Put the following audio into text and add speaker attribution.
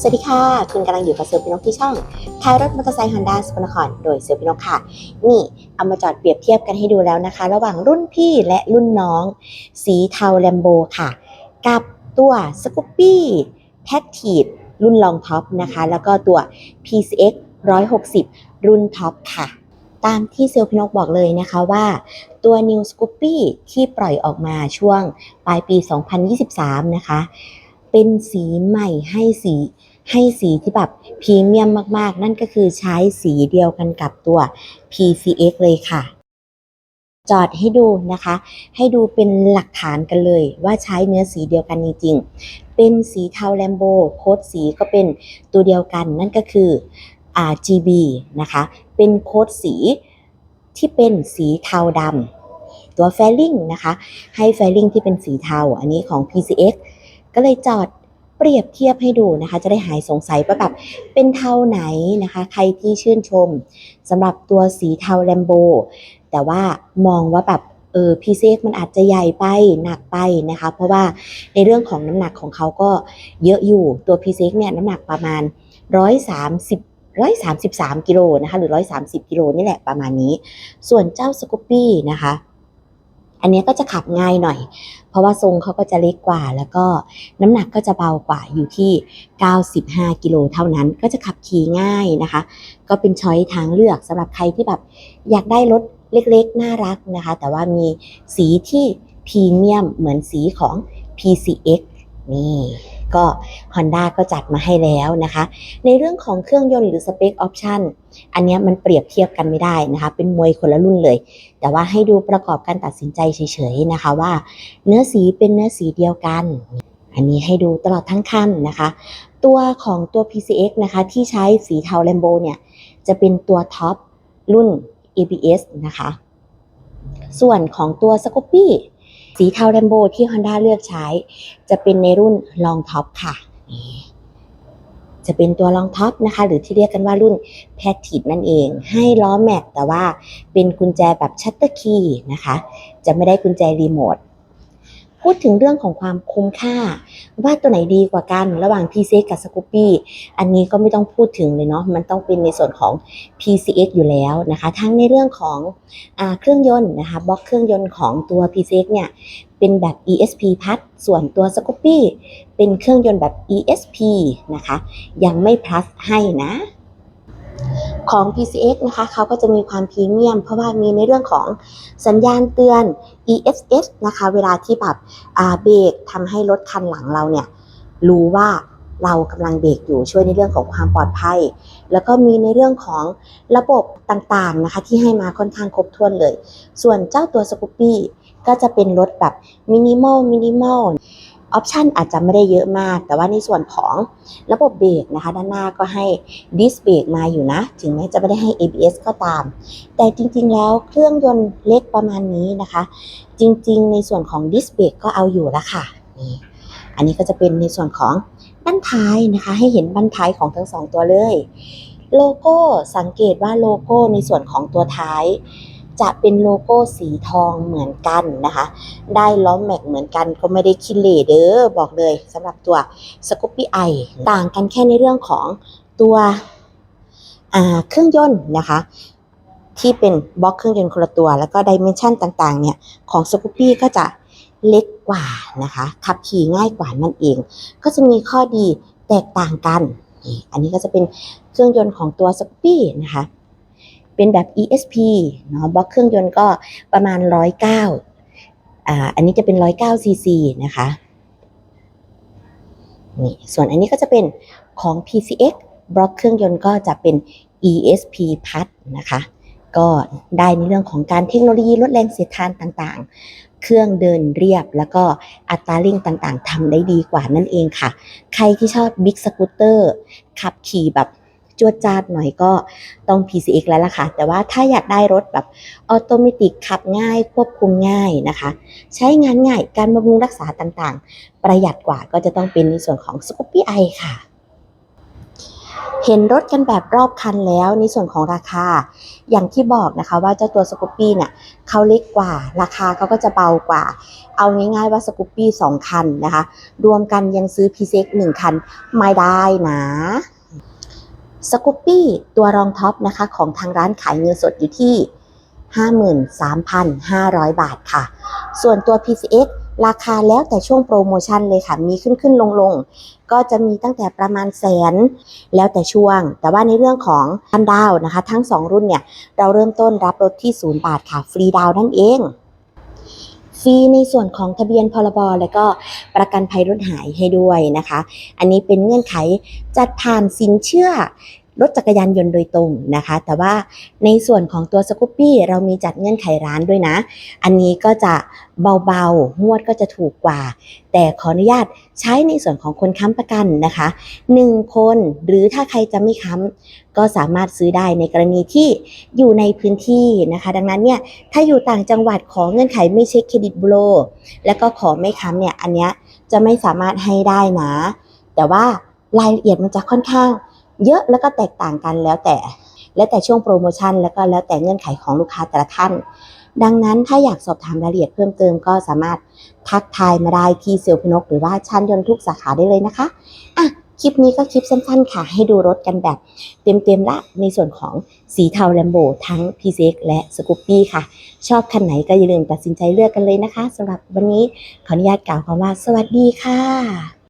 Speaker 1: สวัสดีค่ะ คุณกำลังอยู่กับเซอร์พินกที่ช่องท้ายรถมอเตอร์ไซค์ฮอนด้าสกลนครโดยเซอร์พินกค่ะ นี่เอามาจอดเปรียบเทียบกันให้ดูแล้วนะคะ ระหว่างรุ่นพี่และรุ่นน้อง สีเทาแลมโบค่ะ กับตัวสกูปปี้แท็กทีดรุ่นลองท็อปนะคะ แล้วก็ตัว PCX 160 รุ่นท็อปค่ะ ตามที่เซลพินกบอกเลยนะคะว่าตัว New Scoopy ที่ปล่อยออกมาช่วงปลายปี 2023 นะคะ เป็นสีใหม่ให้สีให้สีที่แบบพรีเมียมมากๆ นั่นก็คือใช้สีเดียวกันกับตัว PCX เลยค่ะ จอดให้ดูนะคะ ให้ดูเป็นหลักฐานกันเลยว่าใช้เนื้อสีเดียวกันจริงๆ เป็นสีเทาแลมโบโค้ดสีก็เป็นตัวเดียวกันนั่นก็คือ RGB นะคะ เป็นโค้ดสีที่เป็นสีเทาดำตัวแฟลิงนะคะ ให้แฟลิงที่เป็นสีเทา อันนี้ของ PCX ก็เลยจอดเปรียบเทียบให้ดูนะคะ จะได้หายสงสัยว่าแบบเป็นเทาไหนนะคะ ใครที่ชื่นชมสำหรับตัวสีเทาแลมโบแต่ว่ามองว่าแบบเออพีเซกมันอาจจะใหญ่ไปหนักไปนะคะ เพราะว่าในเรื่องของน้ำหนักของเขาก็เยอะอยู่ตัวพีเซกเนี่ยน้ำหนักประมาณ 130 133กิโลนะคะหรือ130กิโลนี่แหละประมาณนี้ ส่วนเจ้าสกูปปี้นะคะ อันนี้ก็จะขับง่ายหน่อย เพราะว่าทรงเขาก็จะเล็กกว่า แล้วก็น้ำหนักก็จะเบากว่าอยู่ที่ 95 กิโลเท่านั้น ก็จะขับขี่ง่ายนะคะ ก็เป็นช้อยทางเลือกสำหรับใครที่แบบอยากได้รถเล็กๆ น่ารักนะคะ แต่ว่ามีสีที่พรีเมียมเหมือนสีของ PCX นี่ ก็ Honda ก็จัดมาให้แล้วนะคะ ในเรื่องของเครื่องยนต์หรือสเปคออปชันอันนี้มันเปรียบเทียบกันไม่ได้นะคะ เป็นมวยคนละรุ่นเลย แต่ว่าให้ดูประกอบการตัดสินใจเฉยๆนะคะว่า เนื้อสีเป็นเนื้อสีเดียวกัน อันนี้ให้ดูตลอดทั้งคันนะคะ ตัวของตัว PCX นะคะที่ใช้สีเทาแลมโบเนี่ยจะเป็นตัวท็อปรุ่น ABS นะคะ ส่วนของตัว Scoopy สีเทาแรมโบที่ Honda เลือกใช้ จะเป็นในรุ่น Long Top ค่ะจะเป็นตัว Long Top นะคะ หรือที่เรียกกันว่ารุ่น p a t i t นั่นเอง ให้ล้อแม็กแต่ว่าเป็นกุญแจแบบชัตเตอร์คีย์นะคะ จะไม่ได้กุญแจรีโมท พูดถึงเรื่องของความคุ้มค่า ว่าตัวไหนดีกว่ากันระหว่าง PCX กับ Scoopy อันนี้ก็ไม่ต้องพูดถึงเลยเนาะมันต้องเป็นในส่วนของ PCX อยู่แล้วนะคะ ทั้งในเรื่องของอเครื่องยนต์นะคะบล็อกเครื่องยนต์ของตัว PCX เนี่ยเป็นแบบ ESP พัดส่วนตัว Scoopy เป็นเครื่องยนต์แบบ ESP นะคะ ยังไม่ plus ให้นะ ของ PCX นะคะเขาก็จะมีความพรีเมียม เพราะว่ามีในเรื่องของสัญญาณเตือน ESS นะคะ เวลาที่แบบเบรกทำให้รถคันหลังเราเนี่ย รู้ว่าเรากำลังเบรกอยู่ช่วยในเรื่องของความปลอดภัย แล้วก็มีในเรื่องของระบบต่างๆนะคะ ที่ให้มาค่อนข้างครบถ้วนเลย ส่วนเจ้าตัวสกูปปี้ก็จะเป็นรถแบบมินิมอลมินิมอล ออปชันอาจจะไม่ได้เยอะมาก แต่ว่าในส่วนของระบบเบรกนะคะ ด้านหน้าก็ให้ดิสเบรกมาอยู่นะ ถึงแม้จะไม่ได้ให้ ABS ก็ตาม แต่จริง ๆ แล้วเครื่องยนต์เล็กประมาณนี้นะคะ จริง ๆ ในส่วนของดิสเบรกก็เอาอยู่แล้วค่ะนี่อันนี้ก็จะเป็นในส่วนของบั้นท้ายนะคะ ให้เห็นบั้นท้ายของทั้งสองตัวเลย โลโก้สังเกตว่าโลโก้ในส่วนของตัวท้าย จะเป็นโลโก้สีทองเหมือนกันนะคะ ได้ล้อแม็กเหมือนกันก็ไม่ได้คิดเลเด้อบอกเลยสำหรับตัว s c o p y i ต่างกันแค่ในเรื่องของตัวเครื่องยนต์นะคะ ที่เป็นบล็อกเครื่องยนต์คนละตัว แล้วก็ดิเมนชันต่างๆเนี่ยของ s c o o p y ก็จะเล็กกว่านะคะขับขี่ง่ายกว่านั่นเอง ก็จะมีข้อดีแตกต่างกัน อันนี้ก็จะเป็นเครื่องยนต์ของตัว s c o o p y นะคะ เป็นแบบ ESP เนาะบล็อกเครื่องยนต์ก็ประมาณ 109อ่าอันนี้จะเป็น 109 cc นะคะนี่ส่วนอันนี้ก็จะเป็นของ PCX บล็อกเครื่องยนต์ก็จะเป็น ESP พัดนะคะ ก็ได้ในเรื่องของการเทคโนโลยีลดแรงเสียดทานต่างๆ เครื่องเดินเรียบ แล้วก็อัตราเร่งต่างๆทำได้ดีกว่านั่นเองค่ะ ใครที่ชอบบิ๊กสกูตเตอร์ขับขี่แบบ จวดจาดหน่อยก็ต้อง PCX แล้วล่ะค่ะ แต่ว่าถ้าอยากได้รถแบบออโตเมติกขับง่ายควบคุมง่ายนะคะ ใช้งานง่ายการบำรุงรักษาต่างๆ ประหยัดกว่าก็จะต้องเป็นในส่วนของ s c o p y i ค่ะเห็นรถกันแบบรอบคันแล้วในส่วนของราคา อย่างที่บอกนะคะว่าเจ้าตัวสกูปปี้เนี่ยเขาเล็กกว่า ราคาเขาก็จะเบากว่า เอาง่ายๆว่าสกูปปี้สองคันนะคะ รวมกันยังซื้อ PCX หนึ่งคันไม่ได้นะ สกูปปี้ตัวรองท็อปนะคะของทางร้านขายเงินสดอยู่ที่ 53,500 บาทค่ะ ส่วนตัว PCX ราคาแล้วแต่ช่วงโปรโมชั่นเลยค่ะ มีขึ้นขึ้นลงลงๆก็จะมีตั้งแต่ประมาณแสน แล้วแต่ช่วง แต่ว่าในเรื่องของพันดาวนะคะ ทั้ง 2 รุ่นเนี่ย เราเริ่มต้นรับรถที่ 0 บาทค่ะ ฟรีดาวนั่นเอง ฟรีในส่วนของทะเบียนพรบและก็ประกันภัยรถหายให้ด้วยนะคะ อันนี้เป็นเงื่อนไขจัดผ่านสินเชื่อ รถจักรยานยนต์โดยตรงนะคะ แต่ว่าในส่วนของตัวสกูปปี้เรามีจัดเงื่อนไขร้านด้วยนะ อันนี้ก็จะเบาๆงวดก็จะถูกกว่า แต่ขออนุญาตใช้ในส่วนของคนค้ำประกันนะคะ 1 คนหรือถ้าใครจะไม่ค้ำก็สามารถซื้อได้ในกรณีที่อยู่ในพื้นที่นะคะ ดังนั้นเนี่ยถ้าอยู่ต่างจังหวัดขอเงื่อนไขไม่เช็คเครดิตบูโรแล้วก็ขอไม่ค้ำเนี่ยอันเนี้ยจะไม่สามารถให้ได้นะ แต่ว่ารายละเอียดมันจะค่อนข้าง เยอะแล้วก็แตกต่างกันแล้วแต่ แล้วแต่ช่วงโปรโมชั่นแล้วก็แล้วแต่เงื่อนไขของลูกค้าแต่ละท่าน ดังนั้นถ้าอยากสอบถามรายละเอียดเพิ่มเติมก็สามารถทักทายมาได้ที่เซลพนก หรือว่าชั้นยนต์ทุกสาขาได้เลยนะคะอะคลิปนี้ก็คลิปสั้นๆค่ะ ให้ดูรถกันแบบเต็มๆละในส่วนของสีเทาแลมโบทั้ง p ีเและสกูปปี้ค่ะ ชอบคันไหนก็อย่าลืมตัดสินใจเลือกกันเลยนะคะสำหรับวันนี้ขออนุญาตกล่าวคำว่าสวัสดีค่ะ